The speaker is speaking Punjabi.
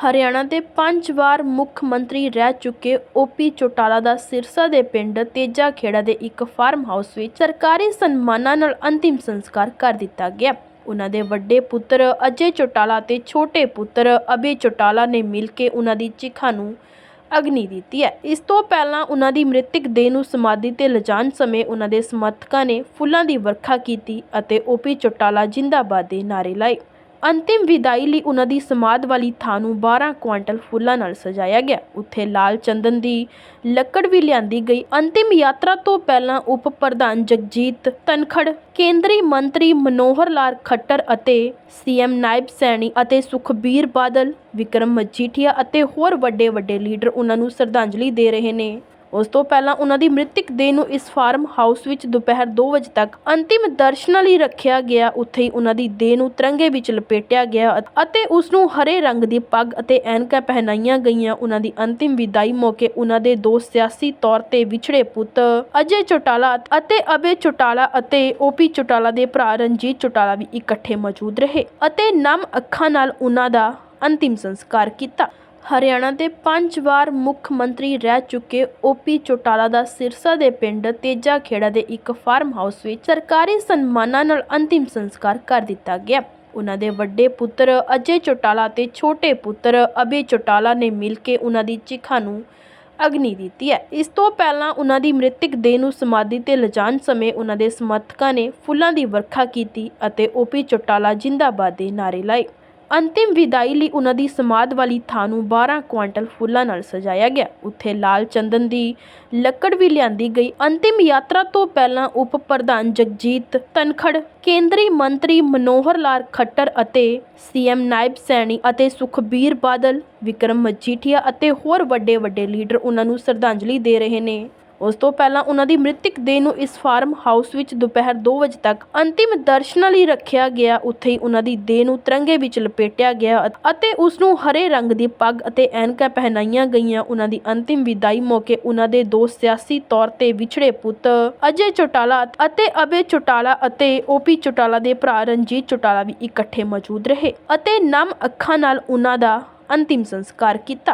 ਹਰਿਆਣਾ ਦੇ ਪੰਜ ਵਾਰ ਮੁੱਖ ਮੰਤਰੀ ਰਹਿ ਚੁੱਕੇ ਓਪੀ ਚੌਟਾਲਾ ਦਾ ਸਿਰਸਾ ਦੇ ਪਿੰਡ ਤੇਜਾ ਖੇੜਾ ਦੇ ਇੱਕ ਫਾਰਮ ਹਾਊਸ ਵਿੱਚ ਸਰਕਾਰੀ ਸਨਮਾਨਾਂ ਨਾਲ ਅੰਤਿਮ ਸੰਸਕਾਰ ਕਰ ਦਿੱਤਾ ਗਿਆ। ਉਹਨਾਂ ਦੇ ਵੱਡੇ ਪੁੱਤਰ ਅਜੇ ਚੌਟਾਲਾ ਤੇ ਛੋਟੇ ਪੁੱਤਰ ਅਬੇ ਚੌਟਾਲਾ ਨੇ ਮਿਲ ਕੇ ਉਹਨਾਂ ਦੀ ਚਿਖਾ ਨੂੰ ਅਗਨੀ ਦਿੱਤੀ ਹੈ। ਇਸ ਤੋਂ ਪਹਿਲਾਂ ਉਹਨਾਂ ਦੀ ਮ੍ਰਿਤਕ ਦੇਹ ਨੂੰ ਸਮਾਧੀ ਤੇ ਲਿਜਾਣ ਸਮੇਂ ਉਹਨਾਂ ਦੇ ਸਮਰਥਕਾਂ ਨੇ ਫੁੱਲਾਂ ਦੀ ਵਰਖਾ ਕੀਤੀ ਅਤੇ ਓਪੀ ਚੌਟਾਲਾ ਜਿੰਦਾਬਾਦ ਦੇ ਨਾਅਰੇ ਲਾਏ। ਅੰਤਿਮ ਵਿਦਾਈ ਲਈ ਉਹਨਾਂ ਦੀ ਸਮਾਧ ਵਾਲੀ ਥਾਂ ਨੂੰ 12 ਕੁਆਂਟਲ ਫੁੱਲਾਂ ਨਾਲ ਸਜਾਇਆ ਗਿਆ। ਉੱਥੇ ਲਾਲ ਚੰਦਨ ਦੀ ਲੱਕੜ ਵੀ ਲਿਆਂਦੀ ਗਈ। ਅੰਤਿਮ ਯਾਤਰਾ ਤੋਂ ਪਹਿਲਾਂ ਉਪ ਪ੍ਰਧਾਨ ਜਗਜੀਤ ਧਨਖੜ, ਕੇਂਦਰੀ ਮੰਤਰੀ ਮਨੋਹਰ ਲਾਲ ਖੱਟਰ ਅਤੇ ਸੀਐਮ ਨਾਇਬ ਸੈਣੀ ਅਤੇ ਸੁਖਬੀਰ ਬਾਦਲ, ਵਿਕਰਮ ਮਜੀਠੀਆ ਅਤੇ ਹੋਰ ਵੱਡੇ ਵੱਡੇ ਲੀਡਰ ਉਹਨਾਂ ਨੂੰ ਸ਼ਰਧਾਂਜਲੀ ਦੇ ਰਹੇ ਨੇ। ਉਸ ਤੋਂ ਪਹਿਲਾਂ ਉਨ੍ਹਾਂ ਦੀ ਮ੍ਰਿਤਕ ਦੇਹ ਨੂੰ ਇਸ ਫਾਰਮ ਹਾਊਸ ਵਿੱਚ ਦੁਪਹਿਰ 2 ਵਜੇ ਤੱਕ ਅੰਤਿਮ ਦਰਸ਼ਨਾਂ ਲਈ ਰੱਖਿਆ ਗਿਆ। ਉੱਥੇ ਹੀ ਉਹਨਾਂ ਦੀ ਦੇਹ ਨੂੰ ਤਿਰੰਗੇ ਵਿੱਚ ਲਪੇਟਿਆ ਗਿਆ ਅਤੇ ਉਸ ਨੂੰ ਹਰੇ ਰੰਗ ਦੀ ਪੱਗ ਅਤੇ ਐਨਕਾਂ ਪਹਿਨਾਈਆਂ ਗਈਆਂ। ਉਹਨਾਂ ਦੀ ਅੰਤਿਮ ਵਿਦਾਈ ਮੌਕੇ ਉਨ੍ਹਾਂ ਦੇ ਦੋ ਸਿਆਸੀ ਤੌਰ ਤੇ ਵਿਛੜੇ ਪੁੱਤ ਅਜੇ ਚੌਟਾਲਾ ਅਤੇ ਅਬੇ ਚੌਟਾਲਾ ਅਤੇ ਓਪੀ ਚੌਟਾਲਾ ਦੇ ਭਰਾ ਰਣਜੀਤ ਚੌਟਾਲਾ ਵੀ ਇਕੱਠੇ ਮੌਜੂਦ ਰਹੇ ਅਤੇ ਨਮ ਅੱਖਾਂ ਨਾਲ ਉਨ੍ਹਾਂ ਦਾ ਅੰਤਿਮ ਸੰਸਕਾਰ ਕੀਤਾ। ਹਰਿਆਣਾ ਦੇ ਪੰਜ ਵਾਰ ਮੁੱਖ ਮੰਤਰੀ ਰਹਿ ਚੁੱਕੇ ਓਪੀ ਚੌਟਾਲਾ ਦਾ ਸਿਰਸਾ ਦੇ ਪਿੰਡ ਤੇਜਾ ਖੇੜਾ ਦੇ ਇੱਕ ਫਾਰਮ ਹਾਊਸ ਵਿੱਚ ਸਰਕਾਰੀ ਸਨਮਾਨਾਂ ਨਾਲ ਅੰਤਿਮ ਸੰਸਕਾਰ ਕਰ ਦਿੱਤਾ ਗਿਆ। ਉਹਨਾਂ ਦੇ ਵੱਡੇ ਪੁੱਤਰ ਅਜੇ ਚੌਟਾਲਾ ਅਤੇ ਛੋਟੇ ਪੁੱਤਰ ਅਭੈ ਚੌਟਾਲਾ ਨੇ ਮਿਲ ਕੇ ਉਹਨਾਂ ਦੀ ਚਿਖਾ ਨੂੰ ਅਗਨੀ ਦਿੱਤੀ ਹੈ। ਇਸ ਤੋਂ ਪਹਿਲਾਂ ਉਹਨਾਂ ਦੀ ਮ੍ਰਿਤਕ ਦੇਹ ਨੂੰ ਸਮਾਧੀ ਤੇ ਲਿਜਾਣ ਸਮੇਂ ਉਹਨਾਂ ਦੇ ਸਮਰਥਕਾਂ ਨੇ ਫੁੱਲਾਂ ਦੀ ਵਰਖਾ ਕੀਤੀ ਅਤੇ ਓਪੀ ਚੌਟਾਲਾ ਜਿੰਦਾਬਾਦ ਦੇ ਨਾਅਰੇ ਲਾਏ। ਅੰਤਿਮ ਵਿਦਾਈ ਲਈ ਉਹਨਾਂ ਦੀ ਸਮਾਧ ਵਾਲੀ ਥਾਂ ਨੂੰ 12 ਕੁਆਂਟਲ ਫੁੱਲਾਂ ਨਾਲ ਸਜਾਇਆ ਗਿਆ। ਉੱਥੇ ਲਾਲ ਚੰਦਨ ਦੀ ਲੱਕੜ ਵੀ ਲਿਆਂਦੀ ਗਈ। ਅੰਤਿਮ ਯਾਤਰਾ ਤੋਂ ਪਹਿਲਾਂ ਉਪ ਪ੍ਰਧਾਨ ਜਗਜੀਤ ਧਨਖੜ, ਕੇਂਦਰੀ ਮੰਤਰੀ ਮਨੋਹਰ ਲਾਲ ਖੱਟਰ ਅਤੇ ਸੀਐਮ ਨਾਇਬ ਸੈਣੀ ਅਤੇ ਸੁਖਬੀਰ ਬਾਦਲ, ਵਿਕਰਮ ਮਜੀਠੀਆ ਅਤੇ ਹੋਰ ਵੱਡੇ ਵੱਡੇ ਲੀਡਰ ਉਹਨਾਂ ਨੂੰ ਸ਼ਰਧਾਂਜਲੀ ਦੇ ਰਹੇ ਨੇ। ਉਸ ਤੋਂ ਪਹਿਲਾਂ ਉਨ੍ਹਾਂ ਦੀ ਮ੍ਰਿਤਕ ਦੇਹ ਨੂੰ ਇਸ ਫਾਰਮ ਹਾਊਸ ਵਿੱਚ ਦੁਪਹਿਰ 2 ਵਜੇ ਤੱਕ ਅੰਤਿਮ ਦਰਸ਼ਨਾਂ ਲਈ ਰੱਖਿਆ ਗਿਆ। ਉੱਥੇ ਹੀ ਉਹਨਾਂ ਦੀ ਦੇਹ ਨੂੰ ਤਿਰੰਗੇ ਵਿੱਚ ਲਪੇਟਿਆ ਗਿਆ ਅਤੇ ਉਸ ਨੂੰ ਹਰੇ ਰੰਗ ਦੀ ਪੱਗ ਅਤੇ ਐਨਕਾਂ ਪਹਿਨਾਈਆਂ ਗਈਆਂ। ਉਨ੍ਹਾਂ ਦੀ ਅੰਤਿਮ ਵਿਦਾਈ ਮੌਕੇ ਉਨ੍ਹਾਂ ਦੇ ਦੋ ਸਿਆਸੀ ਤੌਰ ਤੇ ਵਿਛੜੇ ਪੁੱਤ ਅਜੇ ਚੌਟਾਲਾ ਅਤੇ ਅਭੈ ਚੌਟਾਲਾ ਅਤੇ ਓਪੀ ਚੌਟਾਲਾ ਦੇ ਭਰਾ ਰਣਜੀਤ ਚੌਟਾਲਾ ਵੀ ਇਕੱਠੇ ਮੌਜੂਦ ਰਹੇ ਅਤੇ ਨਮ ਅੱਖਾਂ ਨਾਲ ਉਨ੍ਹਾਂ ਦਾ ਅੰਤਿਮ ਸੰਸਕਾਰ ਕੀਤਾ।